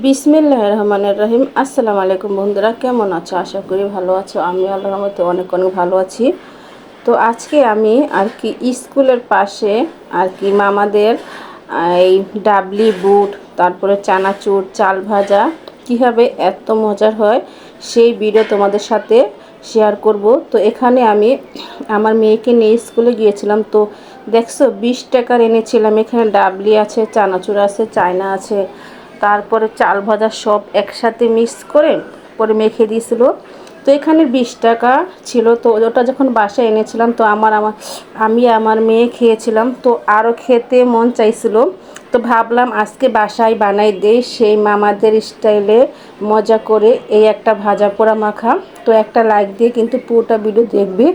বিসমিল্লাহ রহমানের রহিম। আসসালামু আলাইকুম বন্ধুরা, কেমন আছো? আশা করি ভালো আছো। আমি আল্লাহর রহমতে অনেক অনেক ভালো আছি। তো আজকে আমি আর কি স্কুলের পাশে আর কি মামাদের এই ডাবলি বুট, তারপরে চানাচুর, চাল ভাজা, কীভাবে এত মজার হয় সেই ভিডিও তোমাদের সাথে শেয়ার করব। তো এখানে আমি আমার মেয়েকে নিয়ে স্কুলে গিয়েছিলাম। তো দেখছ, বিশ টাকার এনেছিলাম। এখানে ডাবলি আছে, চানাচুর আছে, চায়না আছে তারপরে চাল ভাজা সব একসাথে মিক্স করে পরে মেখে দিয়েছিল। তো এখানে বিশ টাকা ছিল। তো ওটা যখন বাসায় এনেছিলাম, তো আমার আমার আমি আমার মেয়ে খেয়েছিলাম। তো আরও খেতে মন চাইছিল। তো ভাবলাম আজকে বাসায় বানাই দেই। সেই মামাদের স্টাইলে মজা করে এই একটা ভাজা পোড়া মাখা। তো একটা লাইক দিয়ে কিন্তু পুরোটা ভিডিও দেখবে।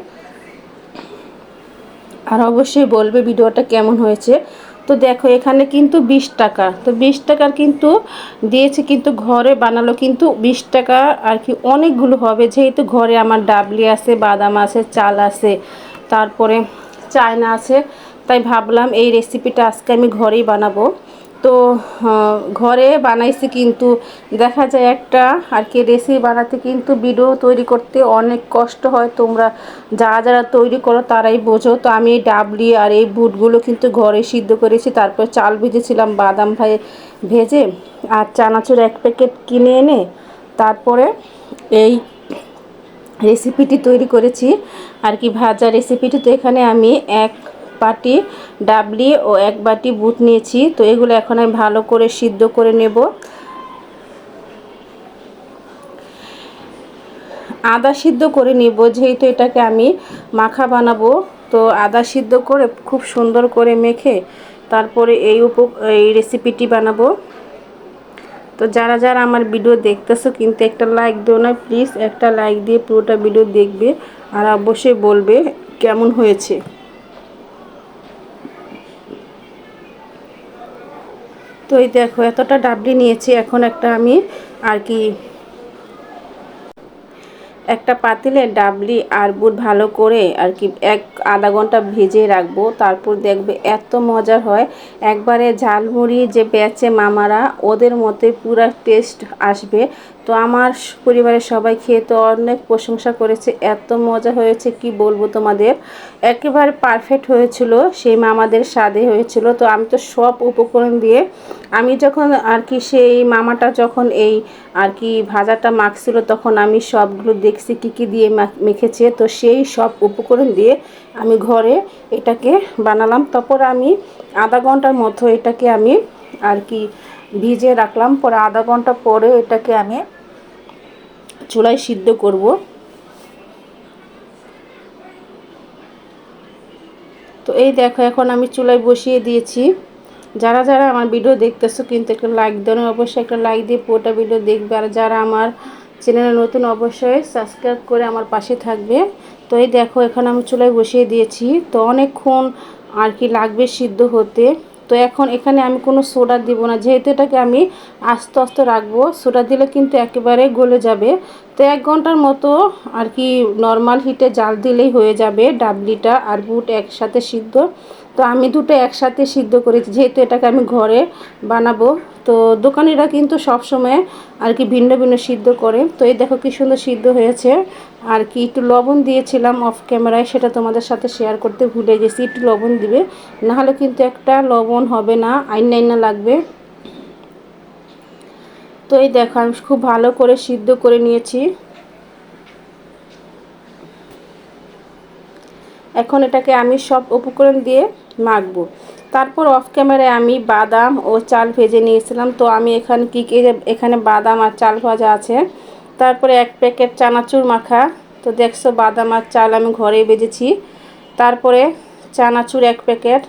আর অবশ্যই বলবে ভিডিওটা কেমন হয়েছে। তো দেখো, এখানে কিন্তু বিশ টাকা। তো বিশ টাকার কিন্তু দিয়েছে কিন্তু ঘরে বানালো কিন্তু বিশ টাকা আর কি অনেকগুলো হবে। যেহেতু ঘরে আমার ডাবলি আছে, বাদাম আছে, চাল আছে, তারপরে চায়না আছে, তাই ভাবলাম এই রেসিপিটা আজকে আমি ঘরেই বানাবো। তো ঘরে বানাইছি কিন্তু দেখা যায় একটা, আর কি রেসিপি বানাতে কিন্তু ভিডিও তৈরি করতে অনেক কষ্ট হয়। তোমরা যারা যারা তৈরি করো তারাই বোঝো। তো আমি এই ডাবলি আর এই বুটগুলো কিন্তু ঘরে সিদ্ধ করেছি। তারপর চাল ভেজেছিলাম, বাদাম ভাই ভেজে, আর চানাচুর এক প্যাকেট কিনে এনে তারপরে এই রেসিপিটি তৈরি করেছি। আর কি ভাজা রেসিপিটি তো এখানে আমি এক বাটি, ডাবলি ও এক বাটি বুট নিয়েছি। তো এগুলো এখন আমি ভালো করে সিদ্ধ করে নেব। আদা সিদ্ধ করে নিব, যেহেতু এটাকে আমি মাখা বানাবো। তো আদা সিদ্ধ করে খুব সুন্দর করে মেখে তারপরে এই উপ, এই রেসিপিটি বানাবো। তো যারা যারা আমার ভিডিও দেখতেছো, কিন্তু একটা লাইক দিও না প্লিজ একটা লাইক দিয়ে পুরোটা ভিডিও দেখবে। আর অবশ্যই বলবে কেমন হয়েছে। তো এই দেখো এতটা ডাবলি নিয়েছি এখন একটা আমি আর কি একটা পাতিলে ডাবলি আর বুট ভালো করে আর কি এক আধা ঘণ্টা ভেজে রাখব। তারপর দেখবে এত মজার হয়। একবারে ঝালমুড়ি যে বেচে মামারা, ওদের মতে পুরা টেস্ট আসবে। তো আমার পরিবারের সবাই খেয়ে তো অনেক প্রশংসা করেছে। এত মজা হয়েছে, কি বলব তোমাদের? একেবারে পারফেক্ট হয়েছিল। সেই মামাদের স্বাদে হয়েছিল। তো আমি তো সব উপকরণ দিয়ে আমি যখন আর কি সেই মামাটা যখন এই আর কি ভাজাটা মাখছিল, তখন আমি সবগুলো দেখছি কী কী দিয়ে মেখেছে। তো সেই সব উপকরণ দিয়ে আমি ঘরে এটাকে বানালাম। তারপর আমি আধা ঘণ্টার মতো এটাকে আমি আর কি ভিজে রাখলাম। পরে আধা ঘণ্টা পরে এটাকে আমি চুলায় সিদ্ধ করব। তো এই দেখো, এখন আমি চুলায় বসিয়ে দিয়েছি। যারা যারা আমার ভিডিও দেখতেছো কিন্তু একটা লাইক দেন অবশ্যই একটা লাইক দিয়ে পুরোটা ভিডিও দেখবে। আর যারা আমার চ্যানেলে নতুন, অবশ্যই সাবস্ক্রাইব করে আমার পাশে থাকবে। তো এই দেখো, এখানে আমি চুলায় বসিয়ে দিয়েছি। তো অনেকক্ষণ আর কি লাগবে সিদ্ধ হতে। তো এখন এখানে আমি কোনো সোডা দিব না। যেহেতু এটাকে আমি আস্তে আস্তে রাখব সোডা দিলে কিন্তু একেবারে গলে যাবে। তো এক ঘণ্টার মতো আর কি নর্মাল হিটে জাল দিলেই হয়ে যাবে, ডাবলিটা আর বুট একসাথে সিদ্ধ। তো আমি দুটো একসাথে সিদ্ধ করেছি। যেহেতু এটাকে আমি ঘরে বানাবো, তো দোকানিরা কিন্তু সব সময় আর কি ভিন্ন ভিন্ন সিদ্ধ করে। তো এই দেখো কি সুন্দর সিদ্ধ হয়েছে। আর কি একটু লবণ দিয়েছিলাম অফ ক্যামেরায় সেটা তোমাদের সাথে শেয়ার করতে ভুলে গেছি। একটু লবণ দিবে, নাহলে কিন্তু একটা লবণ হবে না, আইন আইনা লাগবে। তো এই দেখো, আমি খুব ভালো করে সিদ্ধ করে নিয়েছি। এখন এটাকে আমি সব উপকরণ দিয়ে মাখবো। তারপর অফ ক্যামেরায় আমি বাদাম ও চাল ভেজে নিয়েছিলাম। তো আমি এখানে কী কী এখানে বাদাম আর চাল ভাজা আছে। তারপরে এক প্যাকেট চানাচুর মাখা। তো দেখছ বাদাম আর চাল আমি ঘরেই ভেজেছি। তারপরে চানাচুর এক প্যাকেট।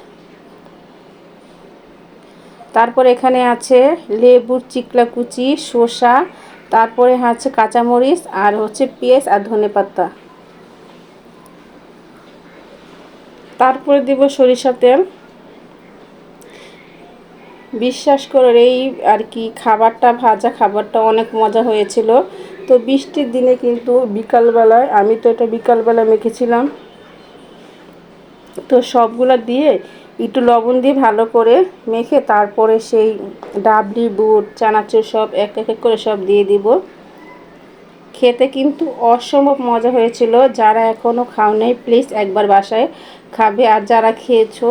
তারপর এখানে আছে লেবুর চিকলা কুচি, শসা। তারপরে আছে কাঁচামরিচ আর হচ্ছে পেঁয়াজ আর ধনে পাতা তারপরে দিব সরিষা তেল। বিশ্বাস করে, এই আর কি খাবারটা, ভাজা খাবারটা অনেক মজা হয়েছিল। তো বৃষ্টির দিনে কিন্তু বিকালবেলায়, আমি তো এটা বিকালবেলা মেখেছিলাম। তো সবগুলো দিয়ে একটু লবণ দিয়ে ভালো করে মেখে তারপরে সেই ডাবলি বুট, চানাচুর সব এক এক করে সব দিয়ে দিব। খেতে কিন্তু অসম্ভব মজা হয়েছিল। যারা এখনও খাও নেই প্লিজ একবার বাসায় খাবে আর যারা খেয়েছো,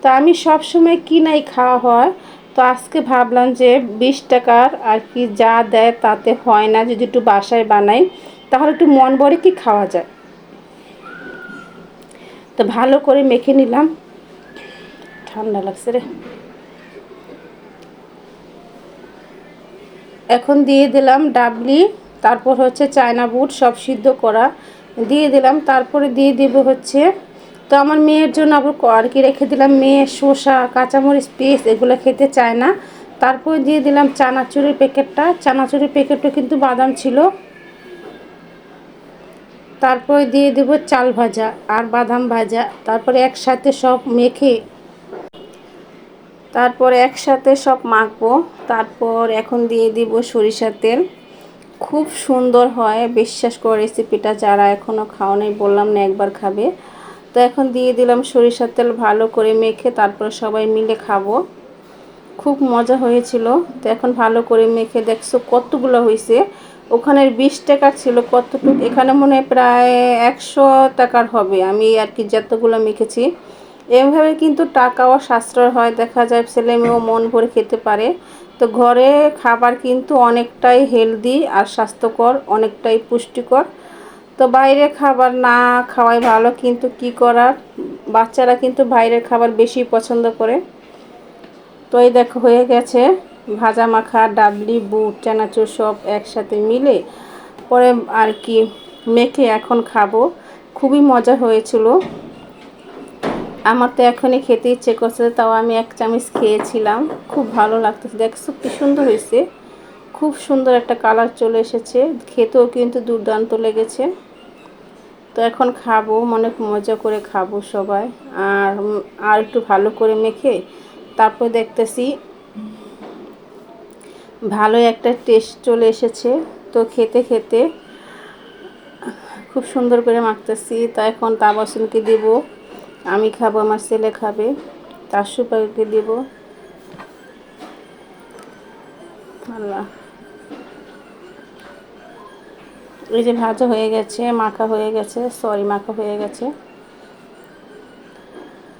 তো আমি সব সময় কিনাই খাওয়া হয়। তো আজকে ভাবলাম যে বিশ টাকার আর কি যা দেয় তাতে হয় না, যদি একটু বাসায় বানাই, তাহলে একটু মন ভরে কি খাওয়া যায়। তো ভালো করে মেখে নিলাম। ঠান্ডা লাগছে রে। এখন দিয়ে দিলাম ডাবলি, তারপর হচ্ছে চায়না বুট সব সিদ্ধ করা। দিয়ে দিলাম, তারপরে দিয়ে দিব হচ্ছে তো আমার মেয়ের জন্য আবার আর কি রেখে দিলাম, মেয়ে শসা, কাঁচামরিচ, পেস্ট এগুলো খেতে চায় না। তারপর দিয়ে দিলাম চানাচুরের প্যাকেটটা। চানাচুরের প্যাকেটটা কিন্তু বাদাম ছিল। তারপরে দিয়ে দেব চাল ভাজা আর বাদাম ভাজা। তারপরে একসাথে সব মেখে, তারপর একসাথে সব মাখবো। তারপর এখন দিয়ে দিব সরিষার তেল। খুব সুন্দর হয়, বিশ্বাস করে রেসিপিটা যারা এখনও খাওয়া নেই বললাম না একবার খাবে। তো এখন দিয়ে দিলাম সরিষার তেল ভালো করে মেখে তারপরে সবাই মিলে খাব। খুব মজা হয়েছিল। তো এখন ভালো করে মেখে দেখছ কতগুলো হয়েছে। ওখানের বিশ টাকা ছিল কতটুকু? এখানে মনে হয় প্রায় একশো টাকার হবে। আমি আর কি যতগুলো মেখেছি। এভাবে কিন্তু টাকাও সাশ্রয় হয়। দেখা যায় ছেলে মেয়েও মন ভরে খেতে পারে। তো ঘরে খাবার কিন্তু অনেকটাই হেলদি আর স্বাস্থ্যকর, অনেকটাই পুষ্টিকর। তো বাইরে খাবার না খাওয়াই ভালো, কিন্তু কি করার? বাচ্চারা কিন্তু বাইরের খাবার বেশি পছন্দ করে। তো এই দেখো, হয়ে গেছে ভাজা মাখা, ডাবলি, বুট, চানাচুর সব একসাথে মিলে। পরে আর কি মেখে এখন খাব। খুবই মজা হয়েছিল। আমার তো এখনই খেতে ইচ্ছে করছে, তাও আমি এক চামচ খেয়েছিলাম। খুব ভালো লাগতেছে। দেখছ কি সুন্দর হয়েছে। খুব সুন্দর একটা কালার চলে এসেছে। খেতেও কিন্তু দুর্দান্ত লেগেছে। তো এখন খাব অনেক মজা করে খাব সবাই। আর আর একটু ভালো করে মেখে তারপর দেখতেছি ভালো একটা টেস্ট চলে এসেছে। তো খেতে খেতে খুব সুন্দর করে মাখতেছি। তা এখন তাবাসুনকে দেব, আমি খাব, আমার ছেলে খাবে, তার সুপাকে দেব। আল্লাহ। এই যে ভাজা হয়ে গেছে, মাখা হয়ে গেছে সরি মাখা হয়ে গেছে।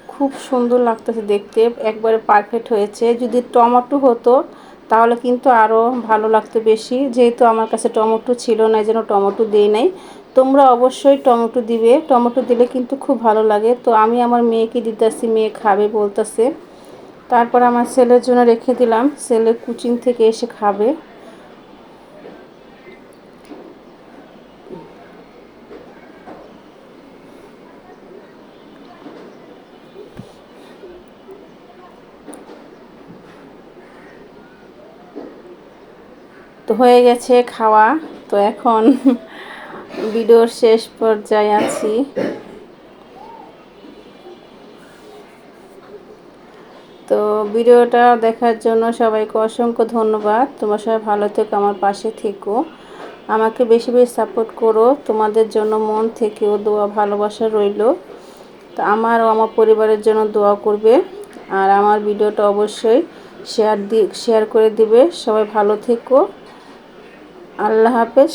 খুব সুন্দর লাগতেছে দেখতে, একবারে পারফেক্ট হয়েছে। যদি টমেটো হতো, তাহলে কিন্তু আরও ভালো লাগতো বেশি। যেহেতু আমার কাছে টমেটো ছিল না যেন টমেটো দিই নাই। তোমরা অবশ্যই টমেটো দিবে। টমেটো দিলে কিন্তু খুব ভালো লাগে। তো আমি আমার মেয়েকে দিতেছি, মেয়ে খাবে বলতেছে। তারপর আমার ছেলের জন্য রেখে দিলাম। ছেলে কুচিং থেকে এসে খাবে। তো হয়ে গেছে খাওয়া। তো এখন ভিডিওর শেষ পর্যায়ে আছি। তো ভিডিওটা দেখার জন্য সবাইকে অসংখ্য ধন্যবাদ। তোমার সবাই ভালো থেকো, আমার পাশে থেকো। আমাকে বেশি বেশি সাপোর্ট করো। তোমাদের জন্য মন থেকেও দোয়া, ভালোবাসা রইল। তো আমার আমার পরিবারের জন্য দোয়া করবে। আর আমার ভিডিওটা অবশ্যই শেয়ার দি শেয়ার করে দিবে। সবাই ভালো থেকো। আল্লাহ হাফেজ